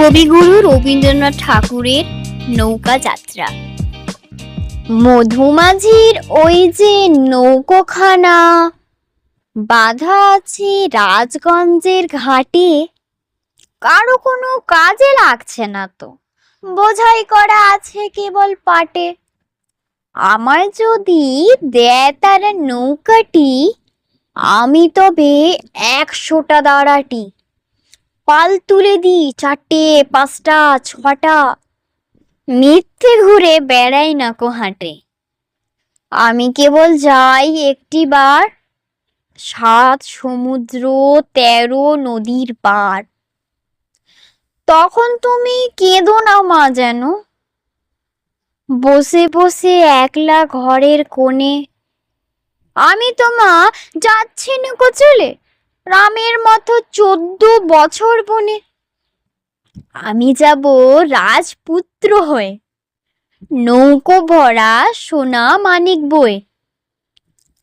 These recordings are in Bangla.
কবিগুরু রবীন্দ্রনাথ ঠাকুরের নৌকা যাত্রা। মধুমাঝির ওই যে নৌকোখানা, বাধা আছে রাজগঞ্জের ঘাটে। কারও কোনো কাজে লাগছে না তো, বোঝাই করা আছে কেবল পাটে। আমার যদি দেয় তারা নৌকাটি, আমি তবে একশোটা দাঁড়াটি। পাল তুলে দিই চারটে, পাঁচটা, ছটা। মিথ্যে ঘুরে বেড়াই না কো হাঁটে। আমি কেবল যাই একটি বার। সাত, সমুদ্র, তেরো, নদীর পার। তখন তুমি কেঁদো না মা যেন। বসে বসে একলা ঘরের কোণে। আমি তো মা যাচ্ছি না চলে। রামের মতো চোদ্দ বছর বনে। আমি যাব রাজপুত্র হয়ে। নৌকো ভরা সোনা মানিক বই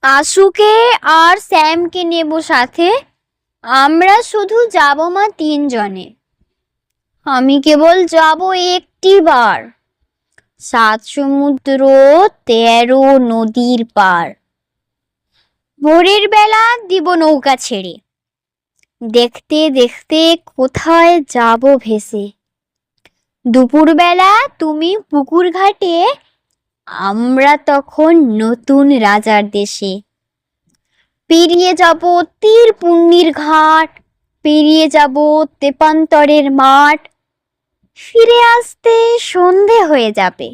আশুকে আর স্যামকে নেব সাথে। আমরা শুধু যাব মা তিনজনে। আমি কেবল যাব একটি বার। সাত সমুদ্র, তেরো নদীর পার। ভোরের বেলা দিব নৌকা ছেড়ে। দেখতে দেখতে কোথায় যাব ভেসে? দুপুরবেলা তুমি পুকুর ঘাটে, আমরা তখন নতুন রাজার দেশে। পেরিয়ে যাব তীর পুণ্যির ঘাট, পেরিয়ে যাব তেপান্তরের মাঠ। ফিরে আসতে সন্ধে হয়ে যাবে।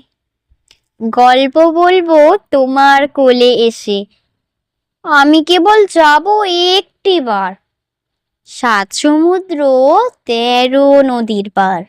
গল্প বলব তোমার কোলে এসে। আমি কেবল যাব একটি বার। সাত সমুদ্র তেরো নদীর পার।